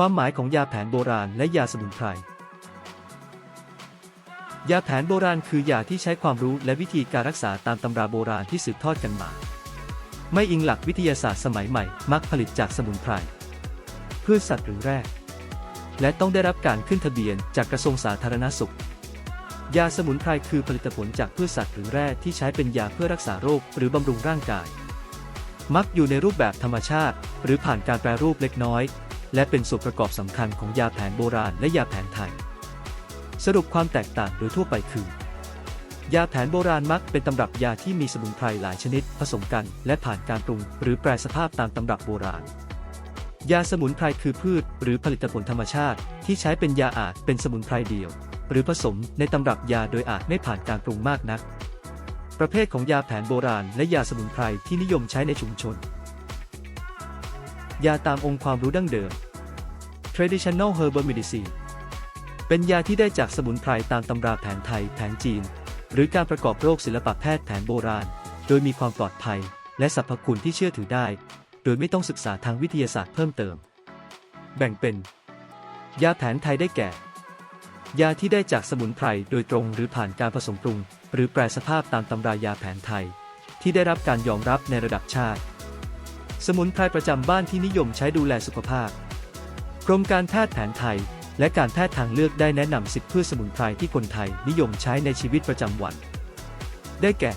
ความหมายของยาแผนโบราณและยาสมุนไพร ยาแผนโบราณคือยาที่ใช้ความรู้และวิธีการรักษาตามตำราโบราณที่สืบทอดกันมา ไม่อิงหลักวิทยาศาสตร์สมัยใหม่ มักผลิตจากสมุนไพรพืชสัตว์หรือแร่และต้องได้รับการขึ้นทะเบียนจากกระทรวงสาธารณสุข ยาสมุนไพรคือผลิตผลจากพืชสัตว์หรือแร่ที่ใช้เป็นยาเพื่อรักษาโรคหรือบำรุงร่างกาย มักอยู่ในรูปแบบธรรมชาติ หรือผ่านการแปรรูปเล็กน้อย และเป็นส่วนประกอบสำคัญของยาแผนโบราณและยาแผนไทย สรุปความแตกต่างโดยทั่วไปคือ ยาแผนโบราณมักเป็นตำรับยาที่มีสมุนไพรหลายชนิดผสมกัน และผ่านการปรุง หรือแปรสภาพตามตำรับโบราณ ยาสมุนไพรคือพืช หรือผลิตผลธรรมชาติ ที่ใช้เป็นยาอาจเป็นสมุนไพรเดียว หรือผสมในตำรับยาโดยอาจไม่ผ่านการปรุงมากนัก ประเภทของยาแผนโบราณ และยาสมุนไพรที่นิยมใช้ในชุมชน ยาตามองค์ความรู้ดั้งเดิม traditional herbal medicine เป็นยาที่ได้จากสมุนไพรตามตำราแผนไทย แผนจีน หรือการประกอบโรคศิลปะแพทย์แผนโบราณ โดยมีความปลอดภัย และสรรพคุณที่เชื่อถือได้ โดยไม่ต้องศึกษาทางวิทยาศาสตร์เพิ่มเติม แบ่งเป็น ยาแผนไทยได้แก่ ยาที่ได้จากสมุนไพรโดยตรงหรือผ่านการผสมปรุง หรือแปรสภาพตามตำรายาแผนไทย ที่ได้รับการยอมรับในระดับชาติ สมุนไพรประจำบ้านที่นิยมใช้ดูแลสุขภาพ กรมการแพทย์แผนไทย และการแพทย์ทางเลือกได้แนะนำสิบพืชสมุนไพรที่คนไทยนิยมใช้ในชีวิตประจำวัน ได้แก่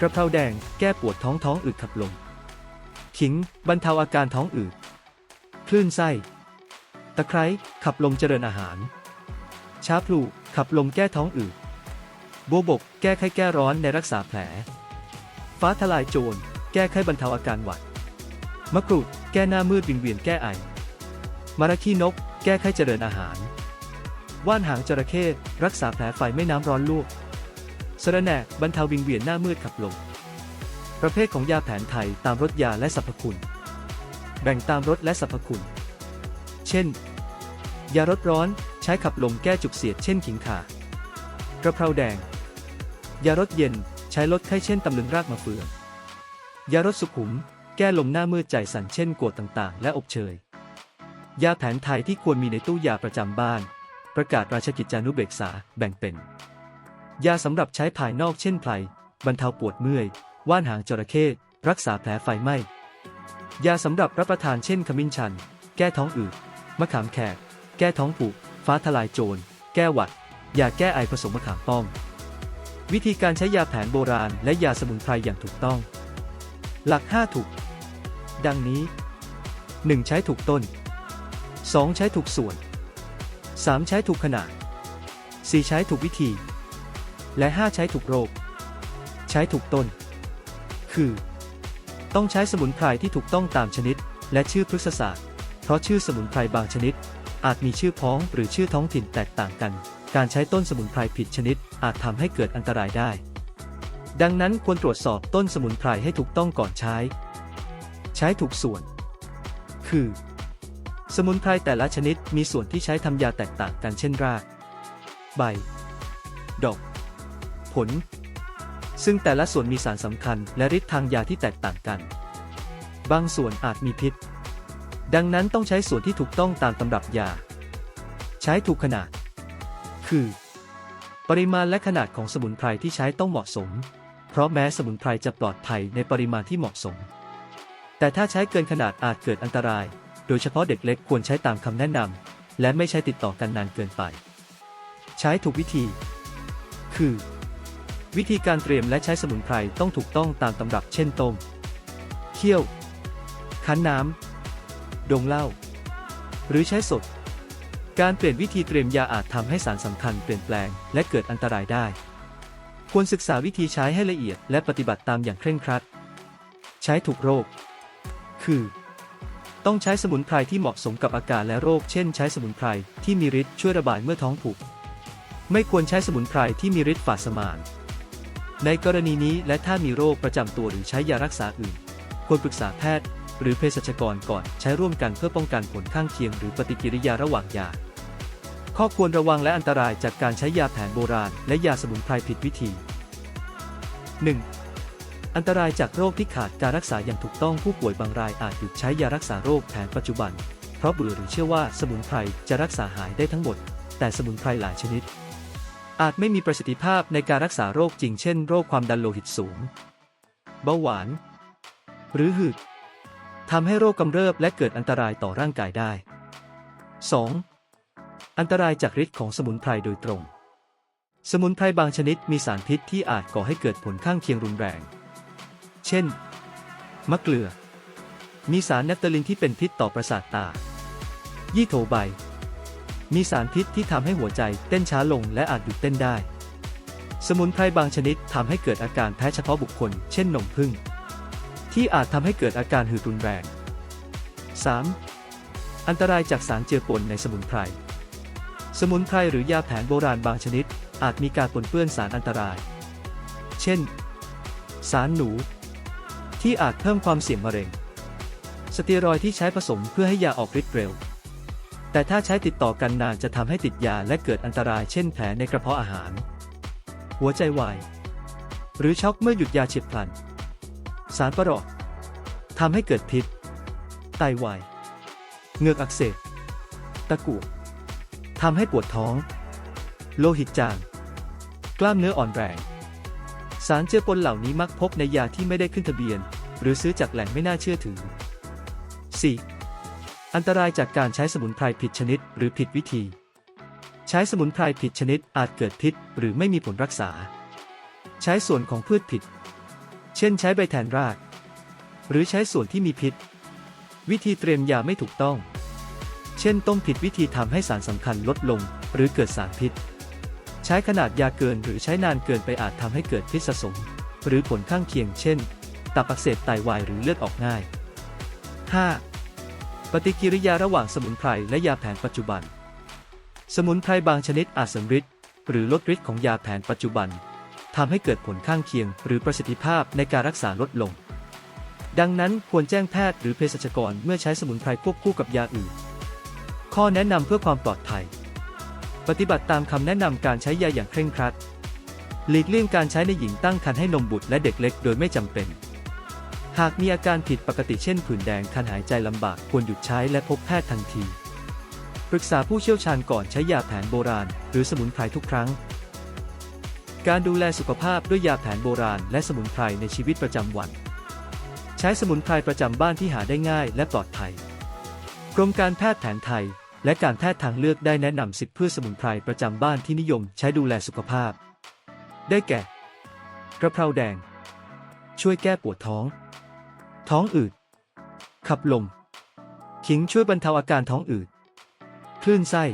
กระเพราแดง แก้ปวดท้องท้องอืดขับลม ขิง บรรเทาอาการท้องอืด คลื่นไส้ ตะไคร้ ขับลมเจริญอาหารชาพลู ขับลมแก้ท้องอืดโบวบก แก้ไข้แก้ร้อนในรักษาแผล ฟ้าทลายโจร แก้ไข้บรรเทาอาการหวัด มะกรูด แก้หน้ามืดวิงเวียนแก้ไอ มาราคีนก แก้ไข้เจริญอาหาร ว่านหางจระเข้รักษาแผลไฟไม่น้ำร้อนลวกสระแหน่บรรเทาวิงเวียนหน้ามืดขับลม ประเภทของยาแผนไทยตามรสยาและสรรพคุณ แบ่งตามรสและสรรพคุณ เช่น ยารสร้อนใช้ขับลมแก้จุกเสียดเช่นขิงข่ากระเพราแดง ยารสเย็นใช้ลดไข้เช่นตำลึงรากมะเฟือง ยารสสุขุม แก้ลมหน้ามืดใจสั่นเช่นกวดต่างๆ และอบเชย ยาแผนไทยที่ควรมีในตู้ยาประจำบ้าน ประกาศราชกิจจานุเบกษาแบ่งเป็น ยาสำหรับใช้ภายนอกเช่นไพรบรรเทาปวดเมื่อย ว่านหางจระเข้รักษาแผลไฟไหม้ ยาสำหรับรับประทานเช่นขมิ้นชัน แก้ท้องอืดมะขามแขก แก้ท้องผูก ฟ้าทลายโจร แก้หวัด ยาแก้ไอผสมมะขามป้อม วิธีการใช้ยาแผนโบราณและยาสมุนไพรอย่างถูกต้อง หลัก 5 ถูก ดังนี้ 1. ใช้ถูกต้น 2. ใช้ถูกส่วน 3. ใช้ถูกขนาด 4. ใช้ถูกวิธี และ 5 ใช้ถูกโรค ใช้ถูกต้น คือ ต้องใช้สมุนไพรที่ถูกต้องตามชนิด และชื่อพฤกษศาสตร์ เพราะชื่อสมุนไพรบางชนิด อาจมีชื่อพ้องหรือชื่อท้องถิ่นแตกต่างกัน การใช้ต้นสมุนไพรผิดชนิด อาจทำให้เกิดอันตรายได้ดังนั้นควรตรวจสอบต้นสมุนไพรให้ถูกต้องก่อนใช้ ช้ถูกส่วน คือ สมุนไพรแต่ละชนิดมีส่วนที่ใช้ทำยาแตกต่างกันเช่นราก ใบ ดอก ผล ซึ่งแต่ละส่วนมีสารสำคัญและฤทธิ์ทางยาที่แตกต่างกัน บางส่วนอาจมีพิษ ดังนั้นต้องใช้ส่วนที่ถูกต้องตามตำรับยา ใช้ถูกขนาด คือ ปริมาณและขนาดของสมุนไพรที่ใช้ต้องเหมาะสม เพราะแม้สมุนไพรจะปลอดภัยในปริมาณที่เหมาะสม แต่ถ้าใช้เกินขนาดอาจเกิดอันตราย โดยเฉพาะเด็กเล็กควรใช้ตามคำแนะนำและไม่ใช้ติดต่อกันนานเกินไป ใช้ถูกวิธี คือ วิธีการเตรียมและใช้สมุนไพรต้องถูกต้องตามตำรับเช่นต้มเคี่ยว คั้นน้ำดงเหล้าหรือใช้สด การเปลี่ยนวิธีเตรียมยาอาจทำให้สารสำคัญเปลี่ยนแปลง และเกิดอันตรายได้ ควรศึกษาวิธีใช้ให้ละเอียดและปฏิบัติตามอย่างเคร่งครัด ใช้ถูกโรค คือ ต้องใช้สมุนไพรที่เหมาะสมกับอาการและโรค เช่น ใช้สมุนไพรที่มีฤทธิ์ช่วยระบายเมื่อท้องผูก ไม่ควรใช้สมุนไพรที่มีฤทธิ์ฝาดสมาน ในกรณีนี้และถ้ามีโรคประจำตัวหรือใช้ยารักษาอื่น ควรปรึกษาแพทย์ หรือเภสัชกรก่อนใช้ร่วมกันเพื่อป้องกันผลข้างเคียง หรือปฏิกิริยาระหว่างยา ข้อควรระวังและอันตรายจากการใช้ยาแผนโบราณ และยาสมุนไพรผิดวิธี 1. อันตรายจากโรคที่ขาดการรักษาอย่างถูกต้องผู้ป่วยบางรายอาจหยุดใช้ยารักษาโรคแผนปัจจุบัน เพราะเบื่อหรือเชื่อว่าสมุนไพรจะรักษาหายได้ทั้งหมด แต่สมุนไพรหลายชนิด อาจไม่มีประสิทธิภาพในการรักษาโรคจริงเช่น โรคความดันโลหิตสูง เบาหวาน หรือหืดทำให้โรคกำเริบและเกิดอันตรายต่อร่างกายได้ 2. อันตรายจากฤทธิ์ของสมุนไพรโดยตรง สมุนไพรบางชนิดมีสารพิษที่อาจก่อให้เกิดผลข้างเคียงรุนแรง ช่น มะเกลือ มีสารแนปเตลินที่เป็นพิษต่อประสาทตา ยี่โถใบ มีสารพิษที่ทำให้หัวใจเต้นช้าลงและอาจหยุดเต้นได้ สมุนไพรบางชนิดทำให้เกิดอาการแพ้เฉพาะบุคคล เช่นนมผึ้งที่อาจทำให้เกิดอาการหืดรุนแรง 3. อันตรายจากสารเจือปนในสมุนไพร สมุนไพรหรือยาแผนโบราณบางชนิดอาจมีการปนเปื้อนสารอันตราย เช่น สารหนู ที่อาจเพิ่มความเสี่ยงมะเร็ง สเตียรอยที่ใช้ผสมเพื่อให้ยาออกฤทธิ์เร็ว แต่ถ้าใช้ติดต่อกันนานจะทำให้ติดยาและเกิดอันตรายเช่นแผลในกระเพาะอาหาร หัวใจวายหรือช็อกเมื่อหยุดยาเฉียบพลัน สารประหลอดทำให้เกิดพิษ ไตวายเหงือกอักเสบตะกั่วทำให้ปวดท้อง โลหิตจาง กล้ามเนื้ออ่อนแรง สารเจือปนเหล่านี้มักพบในยาที่ไม่ได้ขึ้นทะเบียน หรือซื้อจากแหล่งไม่น่าเชื่อถือ 4. อันตรายจากการใช้สมุนไพรผิดชนิดหรือผิดวิธี ใช้สมุนไพรผิดชนิดอาจเกิดพิษหรือไม่มีผลรักษา ใช้ส่วนของพืชผิด เช่นใช้ใบแทนราก หรือใช้ส่วนที่มีพิษ วิธีเตรียมยาไม่ถูกต้อง เช่นต้มผิดวิธีทำให้สารสำคัญลดลง หรือเกิดสารพิษ ใช้ขนาดยาเกินหรือใช้นานเกินไปอาจทำให้เกิดพิษสะสม หรือผลข้างเคียงเช่น ตับอักเสบไตวายหรือเลือดออกง่าย 5. ปฏิกิริยาระหว่างสมุนไพรและยาแผนปัจจุบัน สมุนไพรบางชนิดอาจเสริมฤทธิ์หรือลดฤทธิ์ของยาแผนปัจจุบันทำให้เกิดผลข้างเคียง หรือประสิทธิภาพในการรักษาลดลง ดังนั้นควรแจ้งแพทย์หรือเภสัชกรเมื่อใช้สมุนไพรควบคู่กับยาอื่น ข้อแนะนำเพื่อความปลอดภัย ปฏิบัติตามคำแนะนำการใช้ยาอย่างเคร่งครัด หลีกเลี่ยงการใช้ในหญิงตั้งครรภ์ให้นมบุตรและเด็กเล็กโดยไม่จำเป็น หากมีอาการผิดปกติเช่นผื่นแดงคันหายใจลำบากควรหยุดใช้และพบแพทย์ทันที ปรึกษาผู้เชี่ยวชาญก่อนใช้ยาแผนโบราณ หรือสมุนไพรทุกครั้ง การดูแลสุขภาพด้วยยาแผนโบราณ และสมุนไพรในชีวิตประจำวัน ใช้สมุนไพรประจำบ้านที่หาได้ง่ายและปลอดภัย กรมการแพทย์แผนไทย และการแพทย์ทางเลือกได้แนะนำสิทธิพืชสมุนไพรประจำบ้านที่นิยมใช้ดูแลสุขภาพ ได้แก่กระเพราแดง ช่วยแก้ปวดท้อง ท้องอืด ขับลม ขิงช่วยบรรเทาอาการท้องอืด คลื่นไส้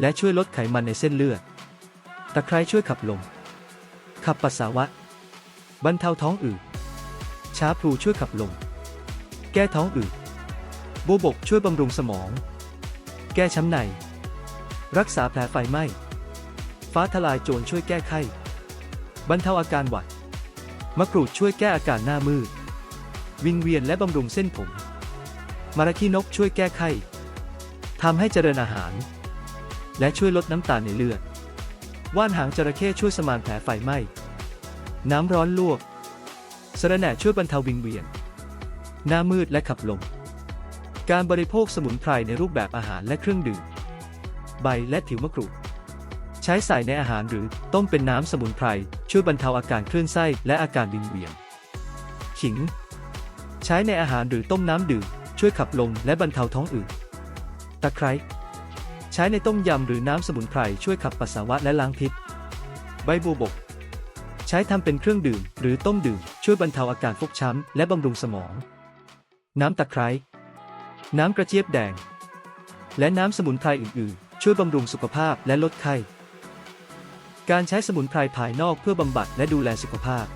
และช่วยลดไขมันในเส้นเลือด ตะไคร้ช่วยขับลม ขับปัสสาวะ บรรเทาท้องอืด ช้าพลูช่วยขับลม แก้ท้องอืดโบวบกช่วยบำรุงสมอง แก้ช้ำใน รักษาแผลไฟไหม้ ฟ้าทลายโจรช่วยแก้ไข้ บรรเทาอาการหวัด มะกรูดช่วยแก้อาการหน้ามืด วิงเวียนและบำรุงเส้นผม มาราคีนกช่วยแก้ไข้ทำให้เจริญอาหาร และช่วยลดน้ำตาลในเลือด ว่านหางจระเข้ช่วยสมานแผลไฟไหม้ น้ำร้อนลวกสระแหน่ช่วยบรรเทาวิงเวียน หน้ามืดและขับลม การบริโภคสมุนไพรในรูปแบบอาหารและเครื่องดื่ม ใบและผิวมะกรูด ใช้ใส่ในอาหารหรือต้มเป็นน้ำสมุนไพร ช่วยบรรเทาอาการคลื่นไส้และอาการวิงเวียน ขิง ใช้ในอาหารหรือต้มน้ำดื่ม ช่วยขับลมและบรรเทาท้องอืด ตะไคร้ ใช้ในต้มยำหรือน้ำสมุนไพรช่วยขับปัสสาวะและล้างพิษ ใบบัวบก ใช้ทำเป็นเครื่องดื่ม หรือต้มดื่ม ช่วยบรรเทาอาการฟกช้ำและบำรุงสมอง น้ำตะไคร้ น้ำกระเจี๊ยบแดง และน้ำสมุนไพรอื่นๆ ช่วยบำรุงสุขภาพและลดไข้ การใช้สมุนไพรภายนอกเพื่อบำบัดและดูแลสุขภาพ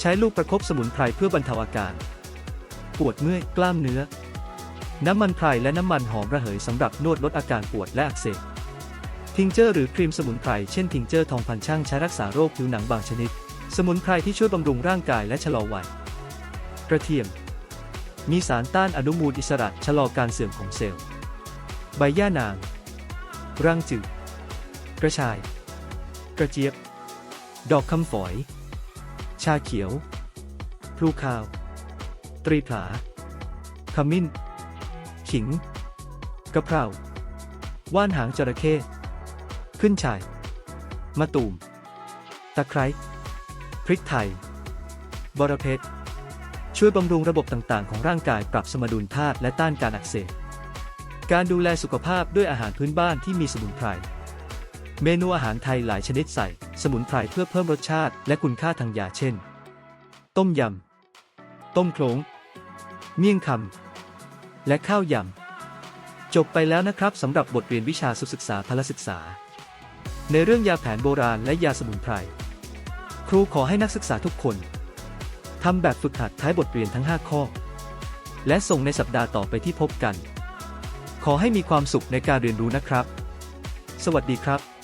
ใช้ลูกประคบสมุนไพรเพื่อบรรเทาอาการ ปวดเมื่อยกล้ามเนื้อ น้ำมันไพรและน้ำมันหอมระเหยสำหรับนวดลดอาการปวดและอักเสบทิงเจอร์หรือครีมสมุนไพรเช่นทิงเจอร์ทองพันช่างใช้รักษาโรคผิวหนังบางชนิด สมุนไพรที่ช่วยบำรุงร่างกายและชะลอวัยกระเทียม มีสารต้านอนุมูลอิสระชะลอการเสื่อมของเซลล์ ใบย่านาง รังจืดกระชาย กระเจี๊ยบ ดอกคำฝอย ชาเขียว พลูคาว ตรีผาขมิ้น ขิง กระเพรา ว่านหางจระเข้ขึ้นฉ่ายมะตูม ตะไคร้ พริกไทย บระเพชร ช่วยบำรุงระบบต่างๆ ของร่างกายปรับสมดุลธาตุและต้านการอักเสบ การดูแลสุขภาพด้วยอาหารพื้นบ้านที่มีสมุนไพร เมนูอาหารไทยหลายชนิดใส่ สมุนไพรเพื่อเพิ่มรสชาติและคุณค่าทางยาเช่น ต้มยำ ต้มโคลง เมี่ยงคำ และข้าวยำ จบไปแล้วนะครับสำหรับบทเรียนวิชาสุศึกษาพลศึกษา ในเรื่องยาแผนโบราณและยาสมุนไพร ครูขอให้นักศึกษาทุกคน ทำแบบฝึกหัดท้ายบทเรียนทั้ง 5 ข้อ และส่งในสัปดาห์ต่อไปที่พบกัน ขอให้มีความสุขในการเรียนรู้นะครับ สวัสดีครับ